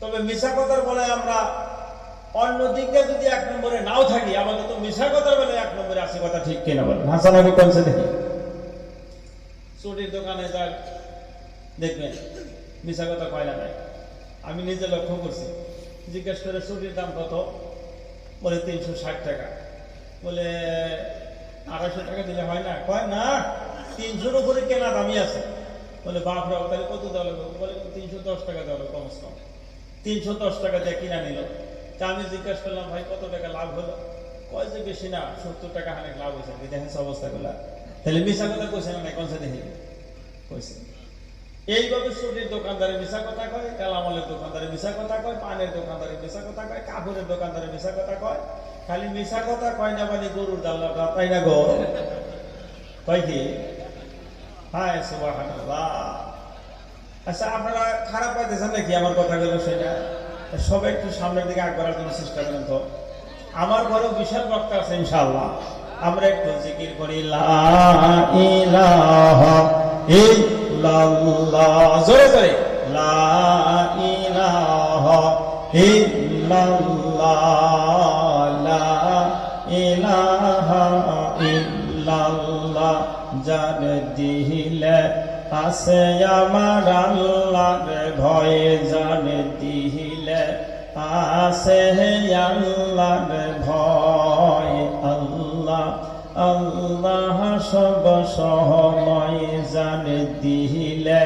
তবে মিশা কথার বলে আমরা অন্য দিকে যদি এক নম্বরে নাও থাকি আমাদের তো মিশা কথার বলে এক নম্বরে আসি কথা ঠিক কিনা বলে? হাসান আবু কনসে দেখি। চুটির দোকানে যাক দেখবেন মিশা কথা কয় না নাই আমি নিজে লক্ষ্য করছি জিজ্ঞেস করে চুটির দাম কত? বলে তিনশো ষাট টাকা। বলে আড়াইশো টাকা দিলে হয় না? কয় না তিনশোর উপরে কেনা দামি আছে। বলে বাপ রে তাহলে কত দেওয়া লাগবে? বলে তিনশো দশ টাকা দেওয়া লাগবে কমস কম। তিনশো দশ টাকা দিয়ে কিনা নিল। তা আমি জিজ্ঞাসা করলাম, ভাই, কত টাকা লাভ হলো? কয় যে, বেশি না, সত্তর টাকা হানেক লাভ হয়েছে। দেখেন অবস্থা গুলা তাহলে মিশা কথা কইছে না, কোন সাথে কইছে। এইভাবে চুরির দোকানদারে মিশা কথা কয়, কালামলের দোকানদারে মিশা কথা কয়, পানের দোকানদারে মিশা কথা কয়, কাপড়ের দোকানদারে মিশা কথা কয়। খালি মিশা কথা কয় না মানে গরুর জাল্লাটা তাই না গো? কয় কি? হায় সুবহানাল্লাহ। আচ্ছা আপনারা খারাপ পাইতেছেন নাকি আমার কথাগুলো সেটা সবাই একটু সামনের দিকে আগ বাড়ার জন্য চেষ্টা করেন তো। আমার ঘরেও বিশাল বক্তা আছে, ইনশাআল্লাহ। আমরা একটু জিকির করি জোরে ইল্লাল্লাহ। জান দিলে আছে আমার আল্লাহর ভয়ে জান দিলে। আছে আল্লাহর ভয় আল্লাহ আল্লাহ সব সময় জান দিলে।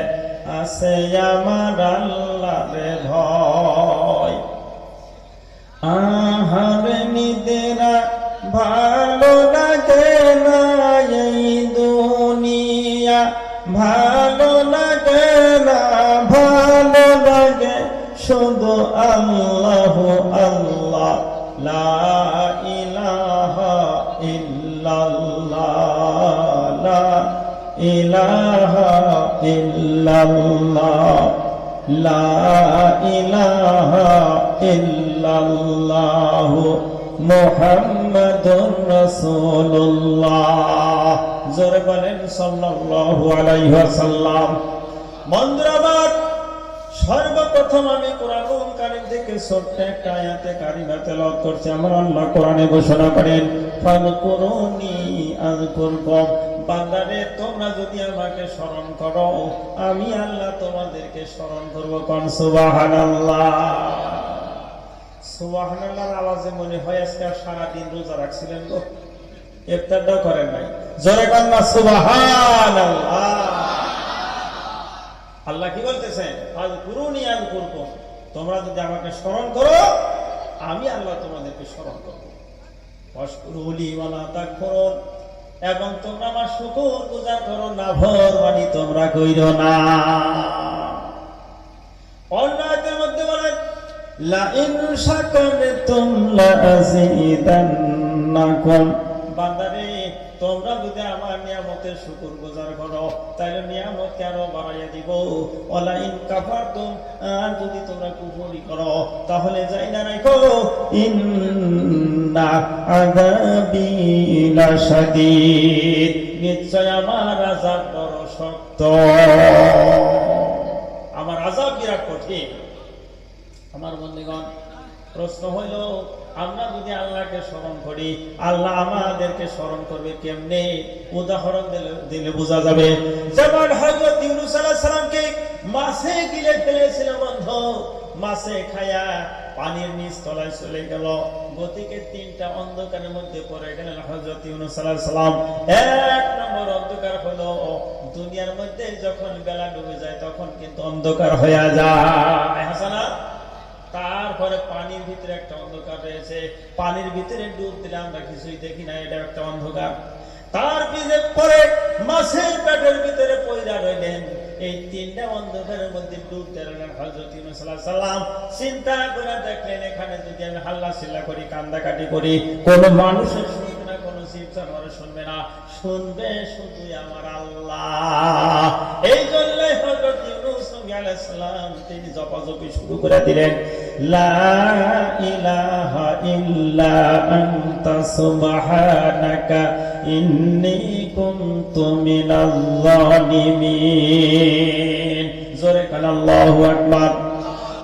আছে আমার আল্লাহর ভয়। আহার নিদেরা ভালো শুধু আল্লাহ আল্লাহ। লা ইলাহা ইল্লাল্লাহ। লা ইলাহা ইল্লাল্লাহ। জোরে বলেন সাল্লাল্লাহু আলাইহি ওয়াসাল্লাম। মন্দ্রাবাদ সর্বপ্রথম আমি কোরআন কারিম থেকে আয়াতে কারিমা তেলাওয়াত করছি। আমার আল্লাহ কোরআনে ঘোষণা করেন ফাযকুরুনি আযকুরকুম। বান্দারে, তোমরা যদি আমাকে স্মরণ করো, আমি আল্লাহ তোমাদেরকে স্মরণ করব কোন? সুবহানাল্লাহ। সুবহানাল্লাহর আওয়াজে মনে হয় আজকে সারা দিন রোজা রাখছিলেন গো। ইফতারটাও করেন নাই। জোরে কান না, সুবহানাল্লাহ। আল্লাহ কি বলতেছেন? তোমরা যদি আমাকে স্মরণ করো, আমি আল্লাহ তোমাদেরকে স্মরণ করব। এবং তোমরা আমার শুকর গুজার করো, না ভর মানি তোমরা কইরো না। অন্য মধ্যে বলেন বান্দারে তোমরা যদি আমার নিয়ামতের শুকুর গুজার করো, তাহলে নিয়ামত আরও বাড়াইয়া দিব? ওলা ইন কাফারতুম, আর যদি তোমরা কুফরি করো, তাহলে যাই না রাখো ইন্না আযাবি লাশাদীদ। নিশ্চয় আমার আযাব বড় শক্ত। আমার আযাব বিরাট কঠিন। আমার বন্ধুগণ, প্রশ্ন হইল আমরা যদি আল্লাহকে স্মরণ করি, আল্লাহ আমাদেরকে স্মরণ করবে কেমনে? উদাহরণ দিলে দিলে বোঝা যাবে। যেমন হযরত ইউনূস আলাইহিস সালামকে মাছে গিলে ফেলেছিল বন্ধ। মাছে খায়া পানির নিচ তলায় চলে গেল। গতিকে তিনটা অন্ধকারের মধ্যে পড়ে গেলেন হযরত ইউনূস আলাইহিস সালাম। এক নম্বর অন্ধকার হলো, দুনিয়ার মধ্যে যখন বেলা ডুবে যায়, তখন কিন্তু অন্ধকার হয়ে যায়। হাসানা তারপরে পানির ভিতরে একটা অন্ধকার রয়েছে। পানির ভিতরে ডুব দিলে আমরা কিছুই দেখি না, এটা একটা অন্ধকার। তার পিছে পরে মাছের পেটের ভিতরে পয়দা রইলেন। এই তিনটা অন্ধকারের মধ্যে ডুব দিলেন হজরত সালাম। চিন্তা করে দেখলেন, এখানে যদি আমি হাল্লা চিল্লা করি, কান্দাকাটি করি, কোন মানুষের শুনবে না, কোন জীব জানোয়ার শুনবে না। শুনবে শুধু আমার আল্লাহ এই জন্য হজরত ইউনূস নবী আলাইহিস তিনি জপাজপি শুরু করে দিলেন, লা ইলাহা ইল্লা আনতা সুবহানাকা ইন্নী কুনতু মিনাল জোরে কান, আল্লাহু আকবার।